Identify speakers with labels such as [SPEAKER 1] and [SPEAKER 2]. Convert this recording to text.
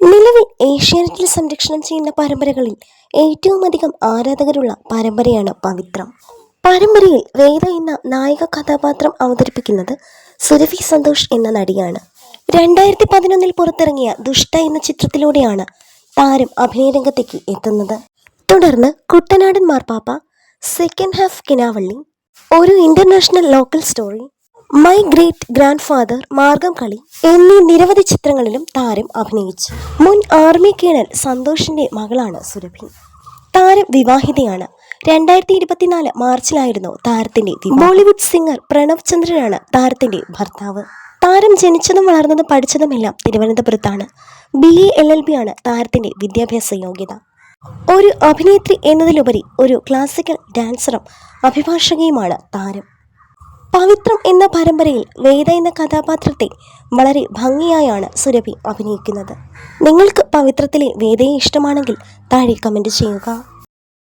[SPEAKER 1] നിലവിൽ ഏഷ്യാനെറ്റിൽ സംരക്ഷണം ചെയ്യുന്ന പരമ്പരകളിൽ ഏറ്റവും അധികം ആരാധകരുള്ള പരമ്പരയാണ് പവിത്രം. പരമ്പരയിൽ വേദ എന്ന നായിക കഥാപാത്രം അവതരിപ്പിക്കുന്നത് സുരഭി സന്തോഷ് എന്ന നടിയാണ്. രണ്ടായിരത്തി പതിനൊന്നിൽ പുറത്തിറങ്ങിയ ദുഷ്ട എന്ന ചിത്രത്തിലൂടെയാണ് താരം അഭിനയരംഗത്തേക്ക് എത്തുന്നത്. തുടർന്ന് കുട്ടനാടൻ മാർപ്പാപ്പ സെക്കൻഡ് ഹാഫ് കിനാവള്ളി ഒരു international local story my great grandfather Margamkali എന്നീ നിരവധി ചിത്രങ്ങളിലും താരം അഭിനയിച്ചു. മുൻ ആർമി കേണൽ സന്തോഷിന്റെ മകളാണ് സുരഭി താരം വിവാഹിതയാണ്. രണ്ടായിരത്തി ഇരുപത്തിനാല് മാർച്ചിലായിരുന്നു താരത്തിന്റെ. ബോളിവുഡ് സിംഗർ പ്രണവ് ചന്ദ്രനാണ് താരത്തിന്റെ ഭർത്താവ്. താരം ജനിച്ചതും വളർന്നതും പഠിച്ചതുമെല്ലാം തിരുവനന്തപുരത്താണ്. B. A L L B ആണ് താരത്തിന്റെ വിദ്യാഭ്യാസ യോഗ്യത. ഒരു അഭിനേത്രി എന്നതിലുപരി ഒരു ക്ലാസിക്കൽ ഡാൻസറും അഭിഭാഷകയുമാണ് താരം. പവിത്രം എന്ന പരമ്പരയിൽ വേദ എന്ന കഥാപാത്രത്തെ വളരെ ഭംഗിയായാണ് സുരഭി അഭിനയിക്കുന്നത്. നിങ്ങൾക്ക് പവിത്രത്തിലെ വേദയെ ഇഷ്ടമാണെങ്കിൽ താഴെ കമന്റ് ചെയ്യുക.